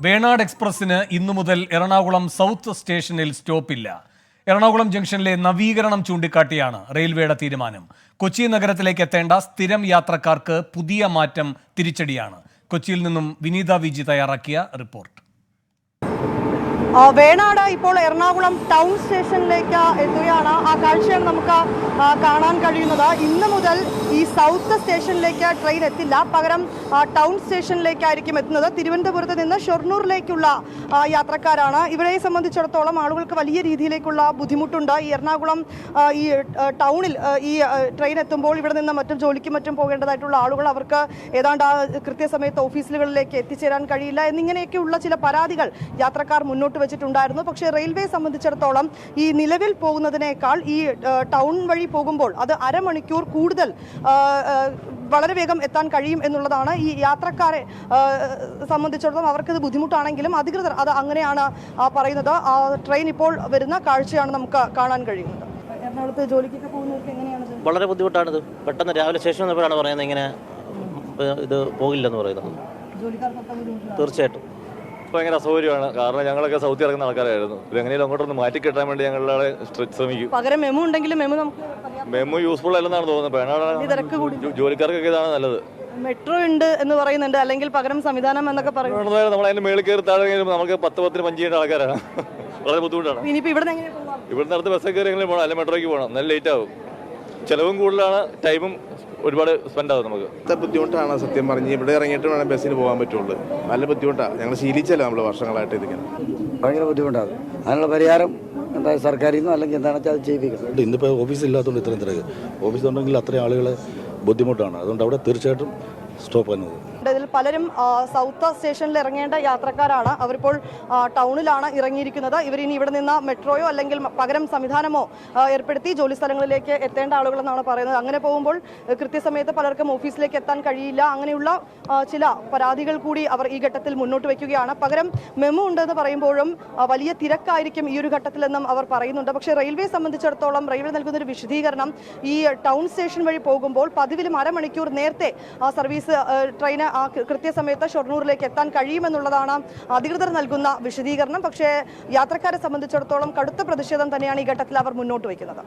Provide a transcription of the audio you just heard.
വേണാട് എക്സ്പ്രസിന് ഇന്നു മുതൽ എറണാകുളം സൗത്ത് സ്റ്റേഷനിൽ സ്റ്റോപ്പില്ല. എറണാകുളം ജംഗ്ഷനിലെ നവീകരണം ചൂണ്ടിക്കാട്ടിയാണ് റെയിൽവേയുടെ തീരുമാനം. കൊച്ചി നഗരത്തിലേക്ക് എത്തേണ്ട സ്ഥിരം യാത്രക്കാർക്ക് പുതിയ മാറ്റം തിരിച്ചടിയാണ്. കൊച്ചിയിൽ നിന്നും വിനീത വിജി തയ്യാറാക്കിയ റിപ്പോർട്ട്. വേണാട് ഇപ്പോൾ എറണാകുളം ടൗൺ സ്റ്റേഷനിലേക്ക് എത്തുകയാണ്. ആ കാഴ്ചയാണ് നമുക്ക് കാണാൻ കഴിയുന്നത്. ഇന്ന് മുതൽ ഈ സൗത്ത് സ്റ്റേഷനിലേക്ക് ട്രെയിൻ എത്തില്ല. പകരം ടൗൺ സ്റ്റേഷനിലേക്കായിരിക്കും എത്തുന്നത്. തിരുവനന്തപുരത്ത് നിന്ന് ഷൊർണൂറിലേക്കുള്ള യാത്രക്കാരാണ്. ഇവരെ സംബന്ധിച്ചിടത്തോളം ആളുകൾക്ക് വലിയ രീതിയിലേക്കുള്ള ബുദ്ധിമുട്ടുണ്ട്. ഈ എറണാകുളം ഈ ടൗണിൽ ഈ ട്രെയിൻ എത്തുമ്പോൾ ഇവിടെ നിന്ന് മറ്റും ജോലിക്കും മറ്റും പോകേണ്ടതായിട്ടുള്ള ആളുകൾ അവർക്ക് ഏതാണ്ട് ആ കൃത്യസമയത്ത് ഓഫീസുകളിലേക്ക് എത്തിച്ചേരാൻ കഴിയില്ല. എന്നിങ്ങനെയൊക്കെയുള്ള ചില പരാതികൾ യാത്രക്കാർ മുന്നോട്ട് വെച്ചിട്ടുണ്ടായിരുന്നു. പക്ഷേ റെയിൽവേ സംബന്ധിച്ചിടത്തോളം ഈ നിലവിൽ പോകുന്നതിനേക്കാൾ ഈ ടൗൺ വഴി പോകുമ്പോൾ അത് അരമണിക്കൂർ കൂടുതൽ വളരെ വേഗം എത്താൻ കഴിയും എന്നുള്ളതാണ് ഈ യാത്രക്കാരെ സംബന്ധിച്ചിടത്തോളം അവർക്കത് ബുദ്ധിമുട്ടാണെങ്കിലും അധികൃതർ അത് അങ്ങനെയാണ് പറയുന്നത്. ആ ട്രെയിൻ ഇപ്പോൾ വരുന്ന കാഴ്ചയാണ് നമുക്ക് കാണാൻ കഴിയുന്നത്. എറണാകുളത്ത് ജോലിക്കൊക്കെ പോകുന്നവർക്ക് എങ്ങനെയാണ് വളരെ ബുദ്ധിമുട്ടാണിത്. പെട്ടെന്ന് രാവിലെ ശേഷം വന്നപ്പോഴാണ് പറയുന്നത്. ഇങ്ങനെ ഇത് പോകില്ലെന്ന് പറയുന്നത്. തീർച്ചയായിട്ടും. ഭയങ്കര അസൗകര്യമാണ്. കാരണം ഞങ്ങളൊക്കെ സൗത്തി ഇറങ്ങുന്ന ആൾക്കാരായിരുന്നു. ഇത് എങ്ങനെയും അങ്ങോട്ടൊന്ന് മാറ്റി കിട്ടാൻ വേണ്ടി ഞങ്ങളെ ശ്രമിക്കും. പകരം മെമു ഉണ്ടെങ്കിലും മെമു നമുക്ക് മെമു യൂസ്ഫുൾ അല്ലെന്നാണ് തോന്നുന്നത്. ജോലിക്കാർക്കൊക്കെ ഇതാണ് നല്ലത്. മെട്രോ ഉണ്ട് എന്ന് പറയുന്നുണ്ട്. അല്ലെങ്കിൽ പകരം സംവിധാനം എന്നൊക്കെ പറയുന്നത് നമ്മൾ അതിന്റെ മേളിൽ കയറി താഴെ കയറി നമുക്ക് പത്ത് പത്തിന് പഞ്ച് ചെയ്യേണ്ട ആൾക്കാരാണ്. വളരെ ബുദ്ധിമുട്ടാണ്. ഇനിയിപ്പോ ഇവിടെ ഇവിടുന്ന് അടുത്ത് ബസ്സൊക്കെ കയറി എങ്ങനെ പോകണം അല്ലെങ്കിൽ മെട്രോയ്ക്ക് പോകണം നല്ല ലേറ്റ് ആവും. ചിലവും കൂടുതലാണ് ടൈമും ഒരുപാട് സ്പെൻഡ് ആകും നമുക്ക്. ഇത്ര ബുദ്ധിമുട്ടാണ് സത്യം പറഞ്ഞ്? ഇവിടെ ഇറങ്ങിയിട്ട് വേണം ബസ്സിന് പോകാൻ പറ്റുള്ളൂ. നല്ല ബുദ്ധിമുട്ടാണ് ഞങ്ങൾ ശീലിച്ചല്ലോ നമ്മൾ വർഷങ്ങളായിട്ട് ഇതിങ്ങനെ. ഭയങ്കര ബുദ്ധിമുട്ടാണ്. അതിനുള്ള പരിഹാരം എന്താ സർക്കാരിൽ നിന്നോ അല്ലെങ്കിൽ എന്താണെന്ന് വെച്ചാൽ അത് ചെയ്യിപ്പിക്കണം. ഇന്നിപ്പോൾ ഓഫീസ് ഇല്ലാത്തതുകൊണ്ട് ഇത്രയും തിരക്ക്. ഓഫീസ് ഉണ്ടെങ്കിൽ അത്രയും ആളുകൾ ബുദ്ധിമുട്ടാണ്. അതുകൊണ്ട് അവിടെ തീർച്ചയായിട്ടും സ്റ്റോപ്പ് ചെയ്യുന്നത് ഇതിൽ പലരും സൗത്ത് സ്റ്റേഷനിൽ ഇറങ്ങേണ്ട യാത്രക്കാരാണ്. അവരിപ്പോൾ ടൗണിലാണ് ഇറങ്ങിയിരിക്കുന്നത്. ഇവരിനി ഇവിടെ നിന്ന് മെട്രോയോ അല്ലെങ്കിൽ പകരം സംവിധാനമോ ഏർപ്പെടുത്തി ജോലി സ്ഥലങ്ങളിലേക്ക് എത്തേണ്ട ആളുകളെന്നാണ് പറയുന്നത്. അങ്ങനെ പോകുമ്പോൾ കൃത്യസമയത്ത് പലർക്കും ഓഫീസിലേക്ക് എത്താൻ കഴിയില്ല. അങ്ങനെയുള്ള ചില പരാതികൾ കൂടി അവർ ഈ ഘട്ടത്തിൽ മുന്നോട്ട് വയ്ക്കുകയാണ്. പകരം മെമു ഉണ്ടെന്ന് പറയുമ്പോഴും വലിയ തിരക്കായിരിക്കും ഈ ഒരു ഘട്ടത്തിലെന്നും അവർ പറയുന്നുണ്ട്. പക്ഷേ റെയിൽവേ സംബന്ധിച്ചിടത്തോളം റെയിൽവേ നൽകുന്ന ഒരു വിശദീകരണം ഈ ടൗൺ സ്റ്റേഷൻ വഴി പോകുമ്പോൾ പതിവിലും അരമണിക്കൂർ നേരത്തെ സർവീസ് ട്രെയിന് ആ കൃത്യസമയത്ത് ഷൊർണൂറിലേക്ക് എത്താൻ കഴിയുമെന്നുള്ളതാണ് അധികൃതർ നൽകുന്ന വിശദീകരണം. പക്ഷേ യാത്രക്കാരെ സംബന്ധിച്ചിടത്തോളം കടുത്ത പ്രതിഷേധം തന്നെയാണ് ഈ ഘട്ടത്തിൽ അവർ മുന്നോട്ട് വയ്ക്കുന്നത്.